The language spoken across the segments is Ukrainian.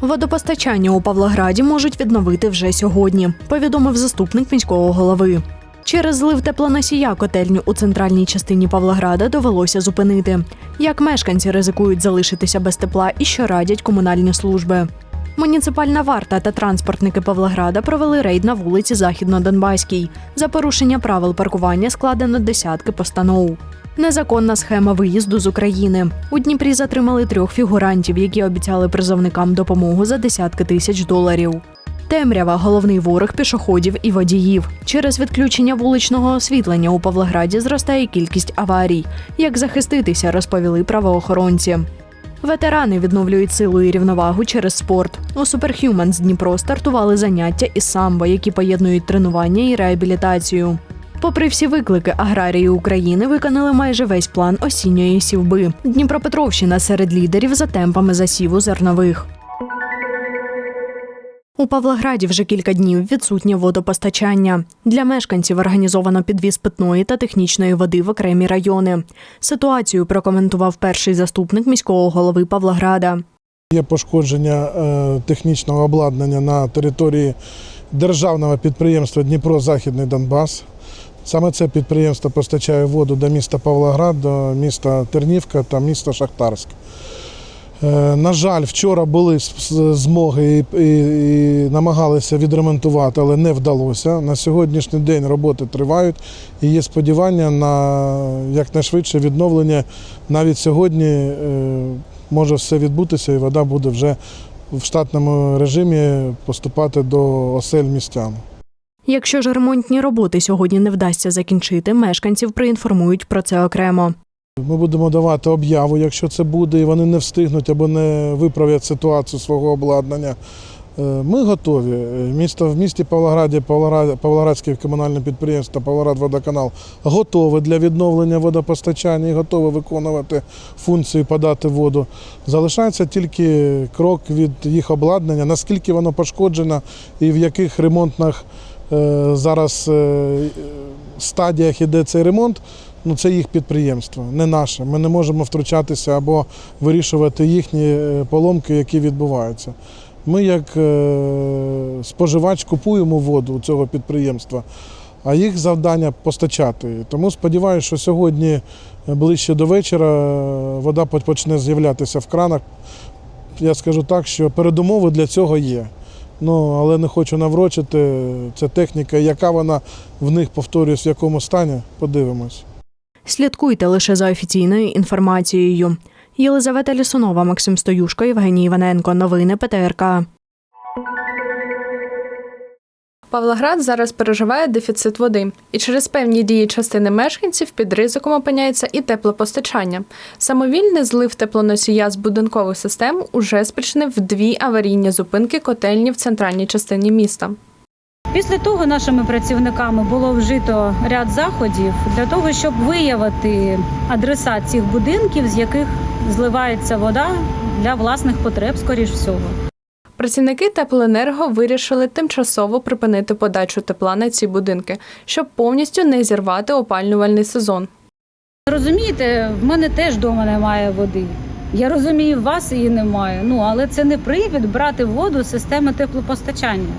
Водопостачання у Павлограді можуть відновити вже сьогодні, повідомив заступник міського голови. Через злив теплоносія котельню у центральній частині Павлограда довелося зупинити. Як мешканці ризикують залишитися без тепла і що радять комунальні служби. Муніципальна варта та транспортники Павлограда провели рейд на вулиці Західно-Донбаській. За порушення правил паркування складено десятки постанов. Незаконна схема виїзду з України. У Дніпрі затримали трьох фігурантів, які обіцяли призовникам допомогу за десятки тисяч доларів. Темрява головний ворог пішоходів і водіїв. Через відключення вуличного освітлення у Павлограді зростає кількість аварій. Як захиститися, розповіли правоохоронці. Ветерани відновлюють силу і рівновагу через спорт. У Superhumans Дніпро стартували заняття із самбо, які поєднують тренування і реабілітацію. Попри всі виклики, аграрії України виконали майже весь план осінньої сівби. Дніпропетровщина серед лідерів за темпами засіву зернових. У Павлограді вже кілька днів відсутнє водопостачання. Для мешканців організовано підвіз питної та технічної води в окремі райони. Ситуацію прокоментував перший заступник міського голови Павлограда. Є пошкодження е, технічного обладнання на території державного підприємства Дніпро Західний Донбас. Саме це підприємство постачає воду до міста Павлоград, до міста Тернівка та міста Шахтарськ. Е, На жаль, вчора були змоги і, і, і намагалися відремонтувати, але не вдалося. На сьогоднішній день роботи тривають і є сподівання на якнайшвидше відновлення. Навіть сьогодні е, може все відбутися, і вода буде вже в штатному режимі поступати до осель містян. Якщо ж ремонтні роботи сьогодні не вдасться закінчити, мешканців проінформують про це окремо. Ми будемо давати об'яву, якщо це буде, і вони не встигнуть або не виправлять ситуацію свого обладнання. Е, Ми готові. Е, Місто в місті Павлограді, Павлоградське комунальне підприємство Павлоградводоканал готове для відновлення водопостачання і готове виконувати функцію подати воду. Залишається тільки крок від їх обладнання, наскільки воно пошкоджено і в яких ремонтних зараз е, стадіях іде цей ремонт. Ну, це їх підприємство, не наше. Ми не можемо втручатися або вирішувати їхні е, поломки, які відбуваються. Ми, як е, споживач, купуємо воду у цього підприємства, а їх завдання постачати. Тому сподіваюся, що сьогодні е, ближче до вечора е, вода почне з'являтися в кранах. Я скажу так, що передумови для цього є. Ну, але не хочу наврочити. Це техніка, яка вона в них повторюсь, в якому стані, подивимось. Слідкуйте лише за офіційною інформацією. Єлизавета Лісунова, Максим Стоюшко, Євгеній Іваненко. Новини ПТРК. Павлоград зараз переживає дефіцит води, і через певні дії частини мешканців під ризиком опиняється і теплопостачання. Самовільний злив теплоносія з будинкових систем уже спричинив дві аварійні зупинки котельні в центральній частині міста. Після того нашими працівниками було вжито ряд заходів для того, щоб виявити адреса цих будинків, з яких зливається вода для власних потреб, скоріш всього. Працівники теплоенерго вирішили тимчасово припинити подачу тепла на ці будинки, щоб повністю не зірвати опалювальний сезон. Розумієте, в мене теж вдома немає води. Я розумію, вас її немає. Ну але це не привід брати воду з системи теплопостачання.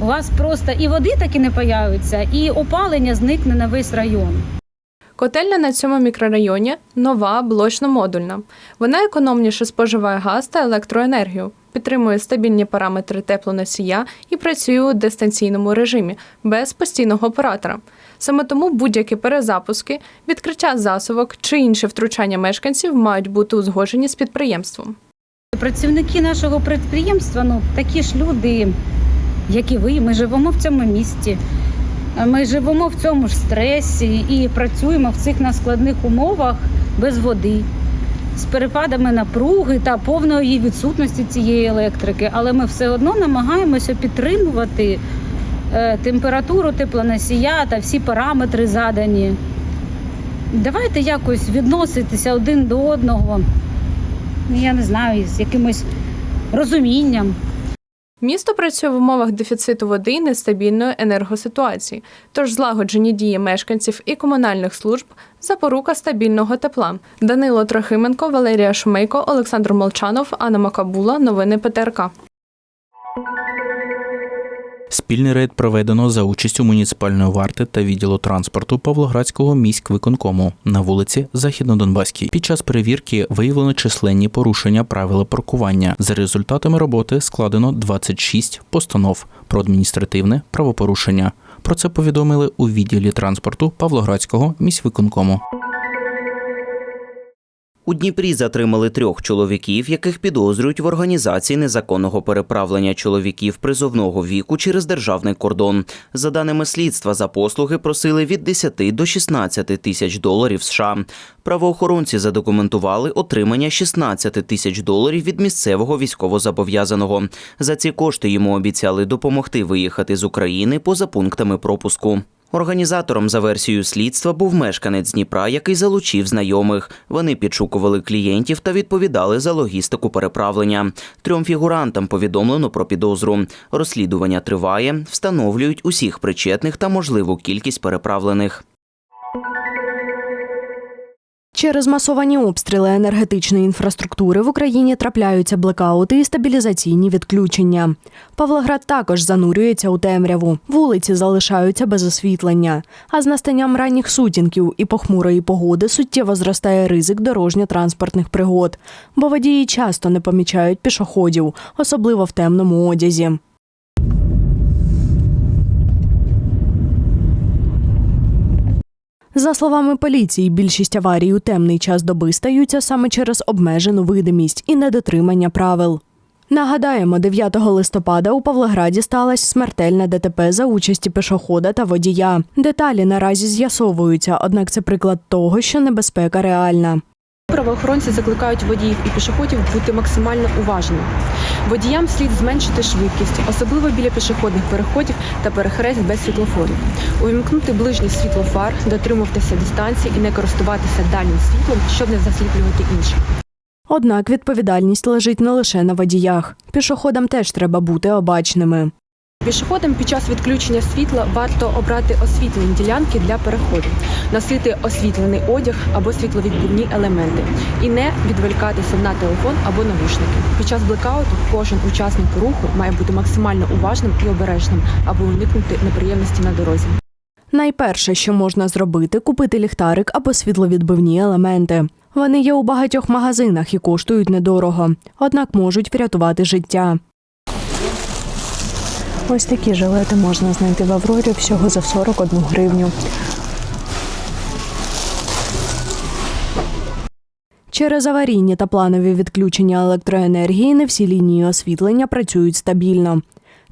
У вас просто і води таки не появиться, і опалення зникне на весь район. Котельня на цьому мікрорайоні нова блочно-модульна. Вона економніше споживає газ та електроенергію, підтримує стабільні параметри теплоносія і працює у дистанційному режимі без постійного оператора. Саме тому будь-які перезапуски, відкриття засувок чи інші втручання мешканців мають бути узгоджені з підприємством. Працівники нашого підприємства, ну такі ж люди, як і ви. Ми живемо в цьому місті. Ми живемо в цьому ж стресі і працюємо в цих наскладних умовах без води, з перепадами напруги та повної відсутності цієї електрики. Але ми все одно намагаємося підтримувати е, температуру теплоносія та всі параметри задані. Давайте якось відноситися один до одного. ну, Я не знаю, з якимось розумінням. Місто працює в умовах дефіциту води і нестабільної енергоситуації, тож злагоджені дії мешканців і комунальних служб запорука стабільного тепла. Данило Трохименко, Валерія Шумейко, Олександр Молчанов, Анна Макабула. Новини ПТРК. Спільний рейд проведено за участю муніципальної варти та відділу транспорту Павлоградського міськвиконкому на вулиці Західнодонбаській. Під час перевірки виявлено численні порушення правил паркування. За результатами роботи складено 26 постанов про адміністративне правопорушення. Про це повідомили у відділі транспорту Павлоградського міськвиконкому. У Дніпрі затримали трьох чоловіків, яких підозрюють в організації незаконного переправлення чоловіків призовного віку через державний кордон. За даними слідства, за послуги просили від 10 до 16 тисяч доларів США. Правоохоронці задокументували отримання 16 тисяч доларів від місцевого військовозобов'язаного. За ці кошти йому обіцяли допомогти виїхати з України поза пунктами пропуску. Організатором за версією слідства був мешканець Дніпра, який залучив знайомих. Вони підшукували клієнтів та відповідали за логістику переправлення. Трьом фігурантам повідомлено про підозру. Розслідування триває, встановлюють усіх причетних та можливу кількість переправлених. Через масовані обстріли енергетичної інфраструктури в Україні трапляються блекаути і стабілізаційні відключення. Павлоград також занурюється у темряву. Вулиці залишаються без освітлення. А з настанням ранніх сутінків і похмурої погоди суттєво зростає ризик дорожньо-транспортних пригод, бо водії часто не помічають пішоходів, особливо в темному одязі. За словами поліції, більшість аварій у темний час доби стаються саме через обмежену видимість і недотримання правил. Нагадаємо, 9 листопада у Павлограді сталася смертельна ДТП за участі пішохода та водія. Деталі наразі з'ясовуються, однак це приклад того, що небезпека реальна. Правоохоронці закликають водіїв і пішоходів бути максимально уважними. Водіям слід зменшити швидкість, особливо біля пішохідних переходів та перехрест без світлофорів. Увімкнути ближнє світло фар, дотримуватися дистанції і не користуватися дальнім світлом, щоб не засліплювати інших. Однак відповідальність лежить не лише на водіях. Пішоходам теж треба бути обачними. Пішоходам під час відключення світла варто обрати освітлені ділянки для переходу, носити освітлений одяг або світловідбивні елементи і не відволікатися на телефон або навушники. Під час блекауту кожен учасник руху має бути максимально уважним і обережним, аби уникнути неприємності на дорозі. Найперше, що можна зробити, купити ліхтарик або світловідбивні елементи. Вони є у багатьох магазинах і коштують недорого, однак можуть врятувати життя. Ось такі жилети можна знайти в Аврорі всього за 41 гривню. Через аварійні та планові відключення електроенергії не всі лінії освітлення працюють стабільно.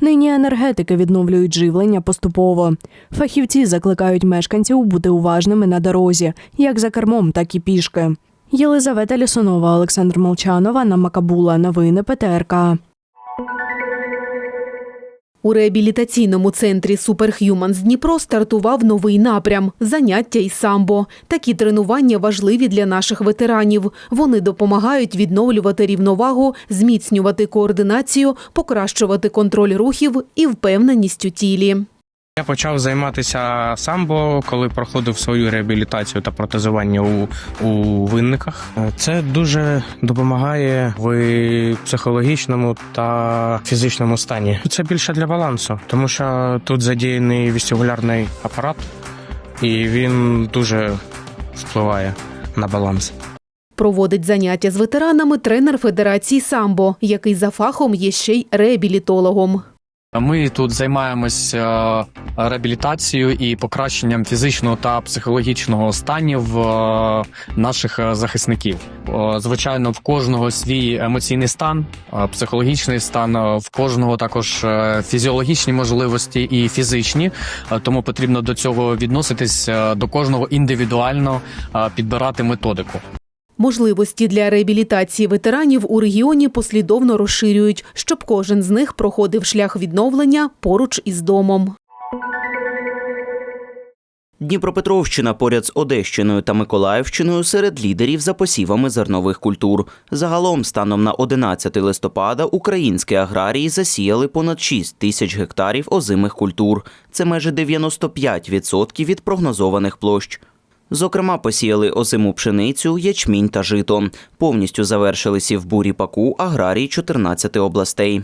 Нині енергетики відновлюють живлення поступово. Фахівці закликають мешканців бути уважними на дорозі, як за кермом, так і пішки. Єлизавета Лісунова, Олександр Молчанова, Анна Макабула. Новини ПТРК. У реабілітаційному центрі Superhumans Дніпро стартував новий напрям заняття із самбо. Такі тренування важливі для наших ветеранів. Вони допомагають відновлювати рівновагу, зміцнювати координацію, покращувати контроль рухів і впевненість у тілі. Я почав займатися самбо, коли проходив свою реабілітацію та протезування у, у винниках. Це дуже допомагає в психологічному та фізичному стані. Це більше для балансу, тому що тут задіяний вестибулярний апарат, і він дуже впливає на баланс. Проводить заняття з ветеранами тренер Федерації самбо, який за фахом є ще й реабілітологом. Ми тут займаємось е, реабілітацією і покращенням фізичного та психологічного станів е, наших е, захисників. Звичайно, в кожного свій емоційний стан, психологічний стан, в кожного також фізіологічні можливості і фізичні. Тому потрібно до цього відноситись до кожного індивідуально, підбирати методику. Можливості для реабілітації ветеранів у регіоні послідовно розширюють, щоб кожен з них проходив шлях відновлення поруч із домом. Дніпропетровщина поряд з Одещиною та Миколаївщиною серед лідерів за посівами зернових культур. Загалом, станом на 11 листопада, українські аграрії засіяли понад 6 тисяч гектарів озимих культур. Це майже 95% від прогнозованих площ. Зокрема, посіяли озиму пшеницю, ячмінь та жито. Повністю завершили сівбурі паку аграрії 14 областей.